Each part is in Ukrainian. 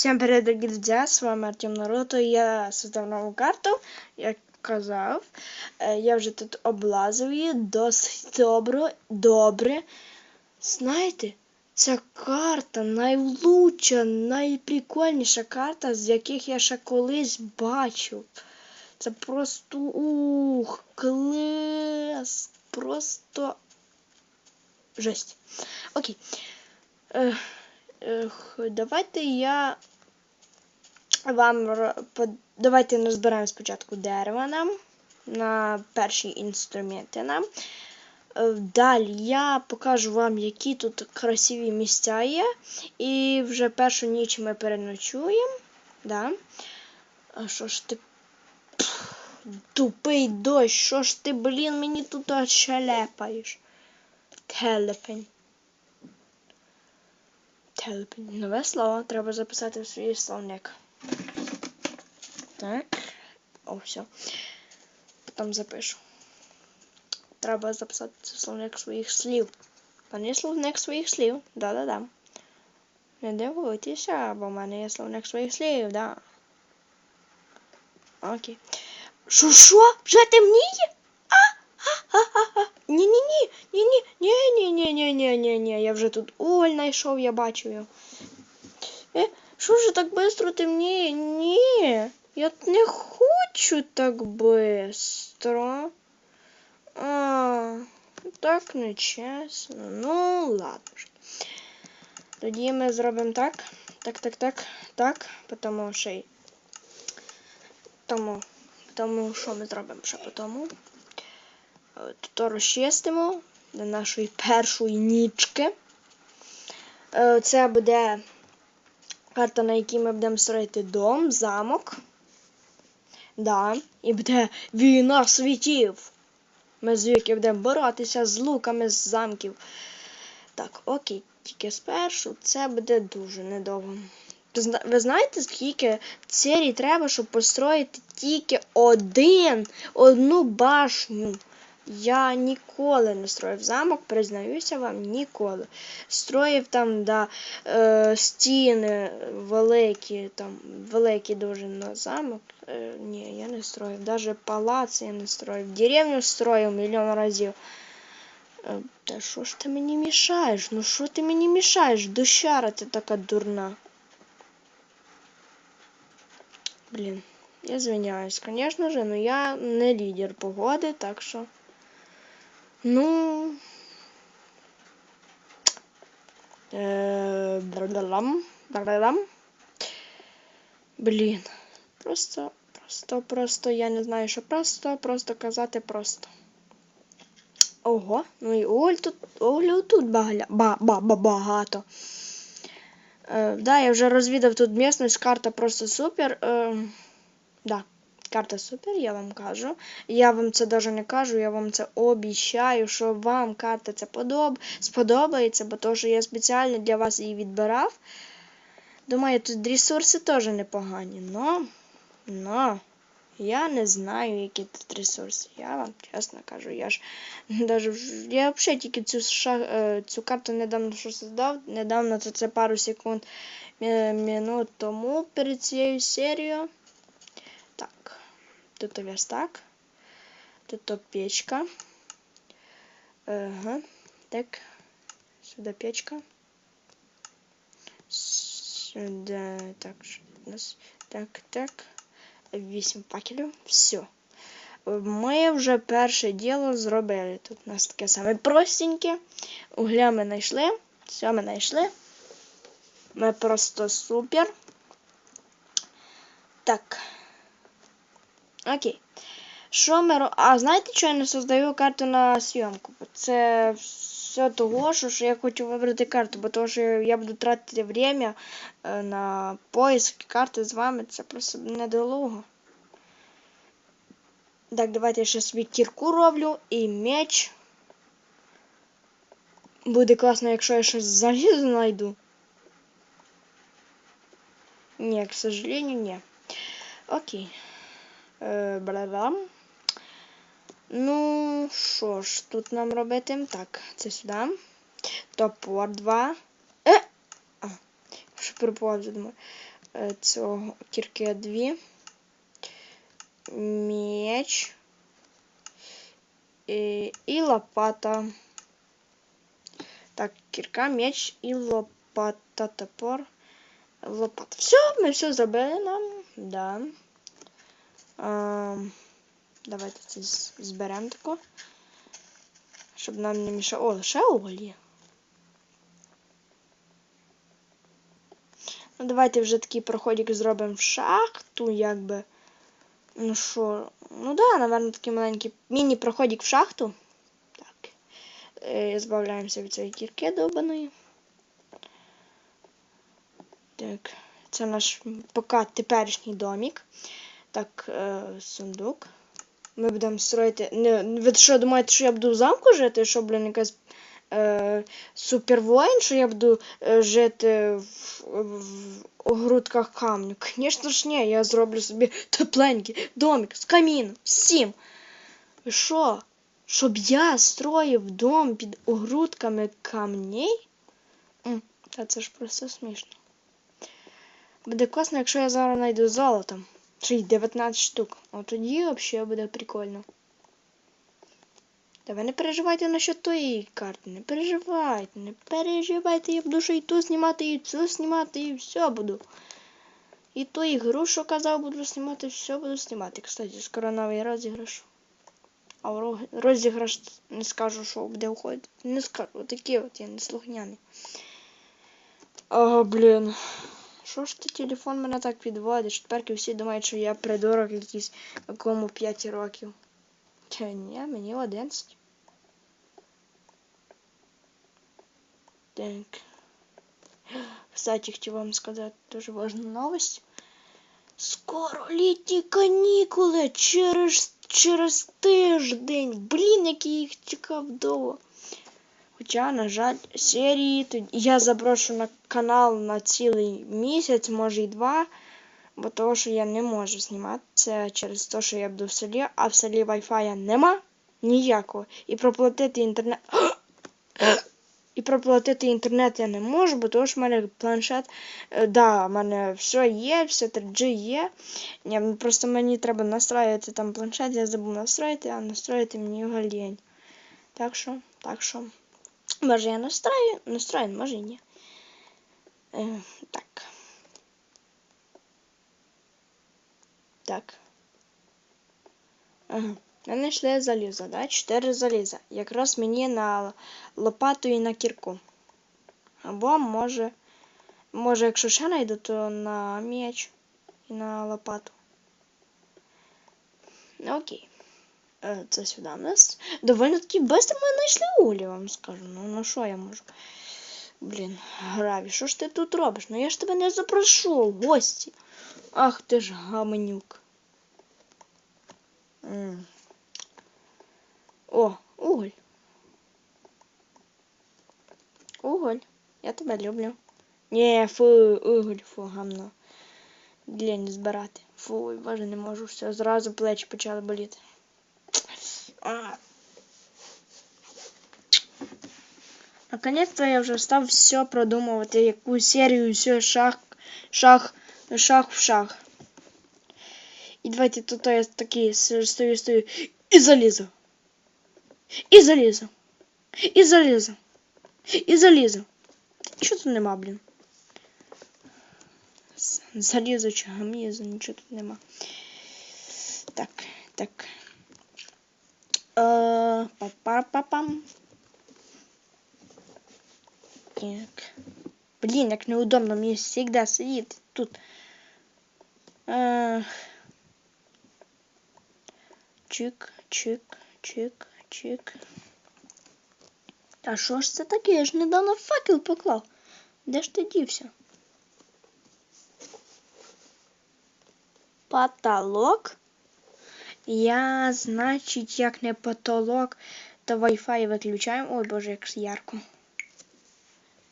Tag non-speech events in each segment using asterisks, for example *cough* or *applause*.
Всем привет, дорогие друзья, с вами Артем Наруто, я создав нову карту, як казав, я вже тут облазив її досить добре, добре. Знаєте, ця карта найлучша, найприкольніша карта, з яких я ще колись бачив. Це просто ух, клас, просто жесть. Окей. Е, ех, давайте я вам давайте назбираємо спочатку дерева нам на перші інструменти нам. Е, Далі я покажу вам, які тут красиві місця є. І вже першу ніч ми переночуємо. Да. А що ж ти. Тупий дощ, що ж ти, блін, мені тут очелепаєш? Телепень. Телепень. Нове слово треба записати в свій словник. Так. О, все. Потім запишу. Треба записати словник своїх слів. Є словник своїх слів. Да-да-да. Не дивуйтеся, бо в мене є словник своїх слів, да. Окей. Що, що? Вже темніє? А? А, а, а, а. Ні-ні-ні. Ні-ні. Ні-ні-ні-ні-ні-ні. Я вже тут уголь знайшов, я бачу його. Що ж так швидко темніє? Ні. Я не хочу так швидко. А, так нечесно. Ну, ладно. ж. Тоді ми зробимо так. Так, так, так, так. Потому що тому, тому що ми зробимо ще по тому. Тут розчистимо до нашої першої нічки. Е, Це буде карта, на якій ми будемо строїти дом, замок. Да. І буде війна світів. Ми з Віки будемо боротися з луками з замків. Так, окей, тільки спершу це буде дуже недовго. Ви знаєте, скільки в треба, щоб построїти тільки один, одну башню? Я ніколи не строїв замок, признаюся вам, ніколи. Строїв там, да, е, стіни великі, там, великий дуже на замок. Е, ні, я не строїв. Даже палац я не строїв. Деревню строїв мільйон разів. Е, Та що ж ти мені мішаєш? Ну що ти мені мішаєш? Дощара ти така дурна. Блін, я звиняюсь, конечно же, но я не лідер погоди, так що. Ну. Е. Блін. Просто, просто, просто, я не знаю, що просто, просто казати просто. Ого, ну і Оль тут, Олю тут багля, ба, ба, ба, багато. Е, да, я вже розвідав тут місцевість, карта просто супер. Е, да, карта супер, я вам кажу. Я вам це навіть не кажу, я вам це обіцяю, що вам карта це подоб... сподобається, бо то, що я спеціально для вас її відбирав. Думаю, тут ресурси теж непогані, но, но я не знаю, які тут ресурси. Я вам чесно кажу, я ж даже я взагалі тільки цю е, цю карту недавно що создав, недавно це, це пару секунд е, минут тому перед цією серією. Тут верстак, тут то печка. Ага, так, сюди печка. Сюди, так, у нас, так, так. Вісім факелів. Все. Ми вже перше діло зробили. Тут у нас таке саме простеньке. Угля ми знайшли. Все ми знайшли. Ми просто супер. Так. Окей. Що ми ро... А знаєте, що я не создаю карту на зйомку? Це все того, що я хочу вибрати карту, бо то, що я буду тратити время е, на поиск карти з вами, це просто недолуго. Так, давайте я ще собі кірку роблю і меч. Буде класно, якщо я щось залізо знайду. Ні, к сожалению, ні. Окей. Е, бла-бла. Ну, що ж, тут нам робити? Так, це сюди. Топор 2. Е! А, що перепував, думаю. е, цього кірки дві. Меч. І, і лопата. Так, кірка, меч і лопата. Топор. Лопата. Все, ми все зробили нам. Да. Давайте це зберемо тако. Щоб нам не мішало. О, ще уголь. Ну, давайте вже такий проходик зробимо в шахту, якби. Ну що, ну да, наверное, такий маленький міні-проходик в шахту. Так. Е, збавляємося від цієї кірки довбаної. Так, це наш поки теперішній домик. Так, е, сундук. Ми будемо строїти. Не, ви що думаєте, що я буду в замку жити? Що, блін, якась е, супервоїн, що я буду е, жити в, в огрудках камню? Звісно ж ні, я зроблю собі тепленький домик з каміном, всім. Ви що? Щоб я строїв дом під огрудками камней? Та це ж просто смішно. Буде класно, якщо я зараз знайду золото. Й 19 штук. От тоді взагалі буде прикольно. Та ви не переживайте насчет тої карти. Не переживайте, не переживайте, я буду ще і ту знімати, і цю знімати, і все буду. І ту ігру, що казав, буду знімати, все буду знімати. Кстати, скоро новий розіграш. А розіграш не скажу, що буде входити. Не скажу. Отакі от я не слухняний. А, блін. Що ж ти телефон мене так підводиш? Тепер всі думають, що я придурок якийсь, якому 5 років. Та ні, мені 11. Так. Кстати, хотів вам сказати дуже важну новость. Скоро літні канікули через, через тиждень. Блін, який їх чекав довго. Хоча, на жаль, серії я заброшу на канал на цілий місяць, може і два. Бо того, що я не можу знімати це через те, що я буду в селі, а в селі Wi-Fi нема ніякого. І проплатити інтернет. І *gasps* проплатити інтернет я не можу, бо того, що в мене планшет. е, Да, в мене все є, все 3G є. Ні, просто мені треба настроїти там планшет, я забув настроїти, а настроїти мені його лінь. Так що, так що. Може я настрою, настроєн, може і ні. Е, так. Так. Ага. Ми знайшли залізо, да? Чотири заліза. Якраз мені на лопату і на кірку. Або може. Може, якщо ще знайду, то на меч і на лопату. Окей. Е, Це сюди у нас. Довольно таки швидко ми знайшли углі, вам скажу. Ну, ну що я можу? Блін, Граві, що ж ти тут робиш? Ну я ж тебе не запрошу гості. Ах ти ж гаманюк. М. О, уголь. Уголь. Я тебе люблю. Ні, фу, уголь, фу, гамно. Лінь збирати. Фу, боже, не можу. Все, зразу плечі почали боліти. А. Наконец-то я вже став все продумувати, яку серію, все шах, шах, шах в шах. І давайте тут я такий стою, стою. І залізо. І залізо. І залізо. І залізо. Нічого тут нема, блін. З- Залізо чи гамізо, нічого тут нема. Так, так. Е, Па-па-па-пам. Так. Блін, як неудобно мені завжди сидіти тут. Е, Чик, чик, чик, чик. Та що ж це таке? Я ж недавно факел поклав. Де ж ти дівся? Потолок? Я, значить, як не потолок, то Wi-Fi виключаємо. Ой, боже, як ярко.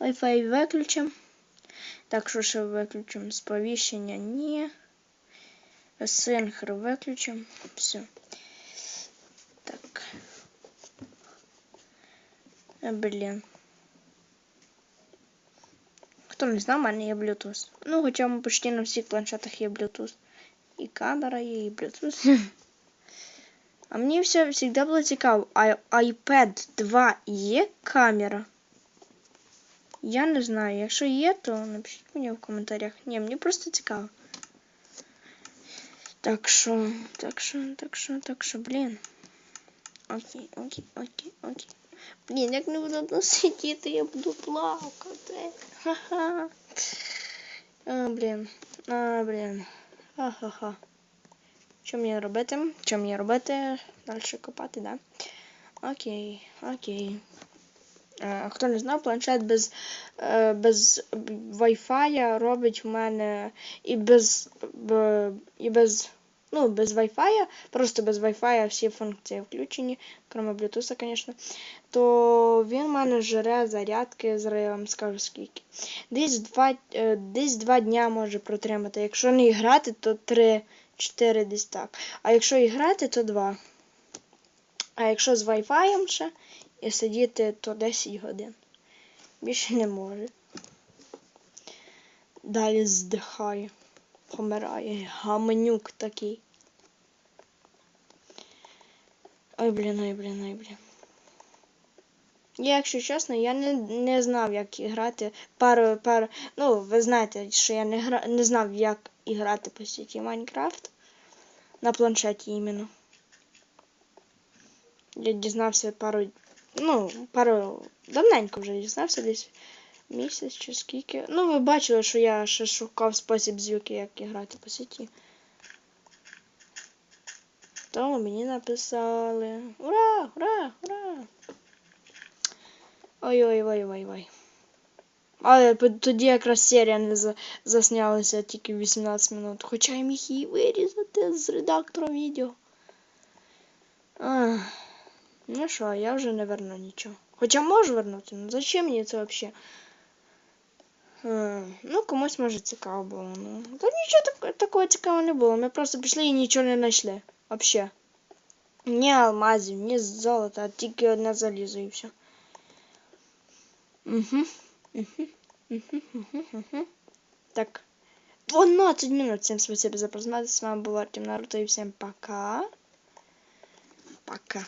Wi-Fi виключимо. Так, що ще виключимо? Сповіщення ні. Синхр виключимо. Все. Так. Блін. хто не знав, у мене є Bluetooth. Ну, хоча почти на всіх планшетах є Bluetooth. І камера є, і Bluetooth. *laughs* А мені все завжди було цікаво, а iPad 2 є камера? Я не знаю. Якщо є, то напишіть мені в коментарях. Ні, мені просто цікаво. Так що, так що, так що, так що, блін. Окей, окей, окей, окей. Блін, як не буду одно сидіти, я буду плакати. Ха-ха. А, блін. А, блін. Ха-ха-ха. Що мені робити? Що мені робити? Далі копати, да? Окей, окей. Е, Хто не знав, планшет без, е, без Wi-Fi робить в мене і без, і без, ну, без Wi-Fi, просто без Wi-Fi всі функції включені, крім Bluetooth, звісно, то він в мене жре зарядки, зараз я вам скажу скільки. Десь два, е, десь два дня може протримати. Якщо не грати, то 3-4 десь так. А якщо і грати, то 2. А якщо з Wi-Fi ще і сидіти, то 10 годин. Більше не може. Далі здихає, помирає, гаманюк такий. Ой, блін, ой, блін, ой, блін. Якщо чесно, я не, не знав, як грати. Пару, пару, ну, ви знаєте, що я не, гра, не знав, як грати по сіті Майнкрафт. На планшеті іменно. Я дізнався пару, ну, пару, давненько вже дізнався десь місяць чи скільки. Ну, ви бачили, що я ще шукав спосіб звуки, як грати по сіті. То мені написали. Ура! Ура! Ура! Ой-ой-ой-ой-ой. Але тоді якраз серія не за- заснялася тільки 18 минут. Хоча я міг її вирізати з редактора відео. Ах. Ну що, я вже не верну нічого. Хоча можу вернути, ну зачем мені це взагалі? Ну, комусь може цікаво було. Ну. Та нічого так, такого цікавого не було. Ми просто пішли і нічого не знайшли. Взагалі. Ні алмазів, ні золота, а тільки одне залізо і все. Угу. Угу. Угу. Угу. Угу. Так. 12 минут. Всем спасибо за просмотр. С вами был Артем Наруто и всем пока. Пока.